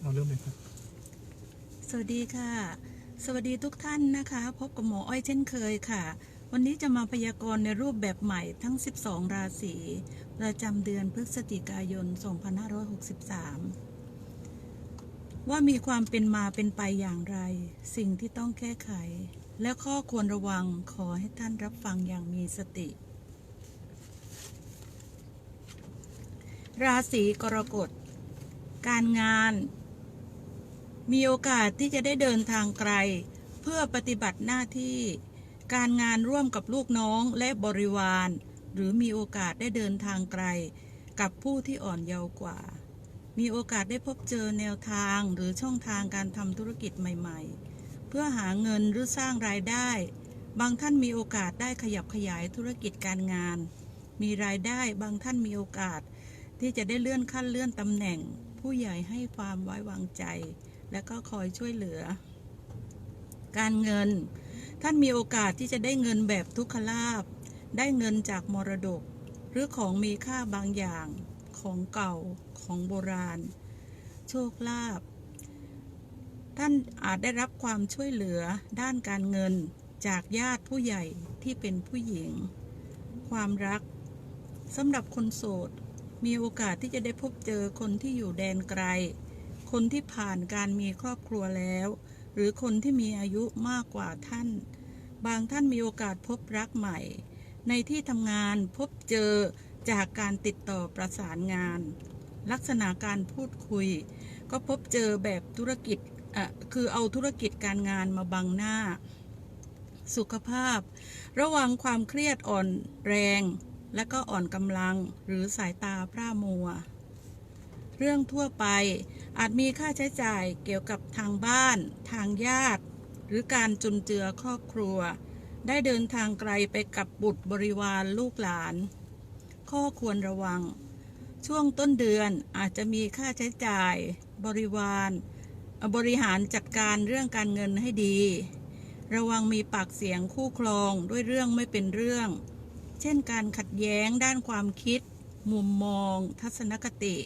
เอาเริ่มเลยครับ สวัสดีค่ะ สวัสดีทุกท่านนะคะ พบกับหมออ้อยเช่นเคยค่ะ วันนี้จะมาพยากรณ์ในรูปแบบใหม่ทั้ง 12 ราศีประจำเดือนพฤศจิกายน 2563 ว่ามีความเป็นมาเป็นไปอย่างไร สิ่งที่ต้องแก้ไข และข้อควรระวังขอให้ท่านรับฟังอย่างมีสติ ราศีกรกฎการงาน มีโอกาสที่จะได้เดินทางไกล เพื่อปฏิบัติหน้าที่ การงานร่วมกับลูกน้องและบริวาร หรือมีโอกาสได้เดินทางไกล กับผู้ที่อ่อนเยาว์กว่า มีโอกาสได้พบเจอแนวทางหรือช่องทางการทำธุรกิจใหม่ ๆ เพื่อหาเงินหรือสร้างรายได้ บางท่านมีโอกาสได้ขยับขยายธุรกิจการงาน มีรายได้บางท่านมีโอกาส ที่จะได้เลื่อนขั้นเลื่อนตำแหน่ง ผู้ใหญ่ให้ความไว้วางใจ และก็คอยช่วยเหลือ การเงิน ท่านมีโอกาสที่จะได้เงินแบบทุกขลาบ ได้เงินจากมรดก หรือของมีค่าบางอย่างของเก่าของโบราณ โชคลาภท่านอาจได้รับความช่วยเหลือด้านการเงินจากญาติผู้ใหญ่ที่เป็นผู้หญิง ความรักสำหรับคนโสด มีโอกาสที่จะได้พบเจอคนที่อยู่แดนไกล คนที่ผ่านการมีครอบครัวแล้ว หรือคนที่มีอายุมากกว่าท่าน บางท่านมีโอกาสพบรักใหม่ ในที่ทำงานพบเจอจากการติดต่อประสานงาน ลักษณะการพูดคุย ก็พบเจอแบบธุรกิจคือเอาธุรกิจการงานมาบังหน้า สุขภาพ ระวังความเครียดอ่อนแรง และก็อ่อนกำลังหรือสายตาพร่ามัว เรื่องทั่วไป อาจมีค่าใช้จ่ายเกี่ยวกับทางบ้าน ทางญาติ หรือการจุนเจือครอบครัว ได้เดินทางไกลไปกับบุตรบริวารลูกหลาน ข้อควรระวัง ช่วงต้นเดือนอาจจะมีค่าใช้จ่าย บริวาร บริหารจัดการเรื่องการเงินให้ดี ระวังมีปากเสียงคู่ครองด้วยเรื่องไม่เป็นเรื่อง เช่นการขัดแย้งด้านความคิด มุมมอง ทัศนคติ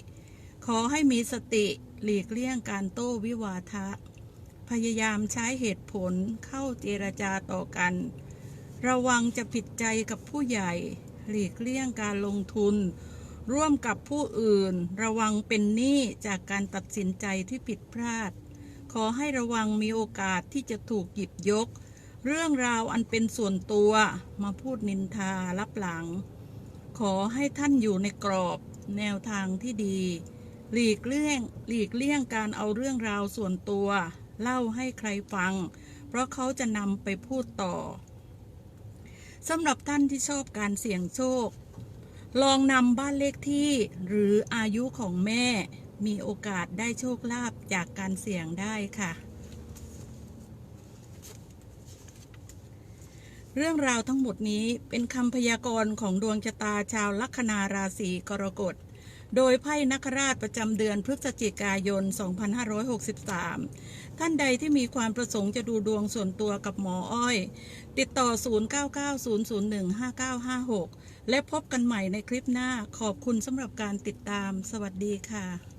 ขอให้มีสติหลีกเลี่ยงการโต้วิวาทะ พยายามใช้เหตุผลเข้าเจรจาต่อกัน ระวังจะผิดใจกับผู้ใหญ่ หลีกเลี่ยงการลงทุน ร่วมกับผู้อื่น ระวังเป็นหนี้จากการตัดสินใจที่ผิดพลาด ขอให้ระวังมีโอกาสที่จะถูกหยิบยก เรื่องราวอันเป็นส่วนตัวมาพูดนินทารับหลัง ขอให้ท่านอยู่ในกรอบแนวทางที่ดี หลีกเลี่ยงหลีกเลี่ยงการเอาเรื่องราวส่วนตัว เล่าให้ใครฟัง เพราะเขาจะนำไปพูดต่อสำหรับท่านที่ชอบการเสี่ยงโชค ลองนำบ้านเลขที่หรืออายุของแม่ มีโอกาสได้โชคลาภจากการเสี่ยงได้ค่ะ เรื่องราวทั้งหมดนี้เป็นคำพยากรณ์ของดวงชะตาชาวลัคนาราศีกรกฎ โดยไพ่นักราชประจำเดือนพฤศจิกายน 2563 ท่านใดที่มีความประสงค์จะดูดวงส่วนตัวกับหมออ้อย ติดต่อ 0990015956 และพบกันใหม่ในคลิปหน้าขอบคุณสำหรับการติดตาม สวัสดีค่ะ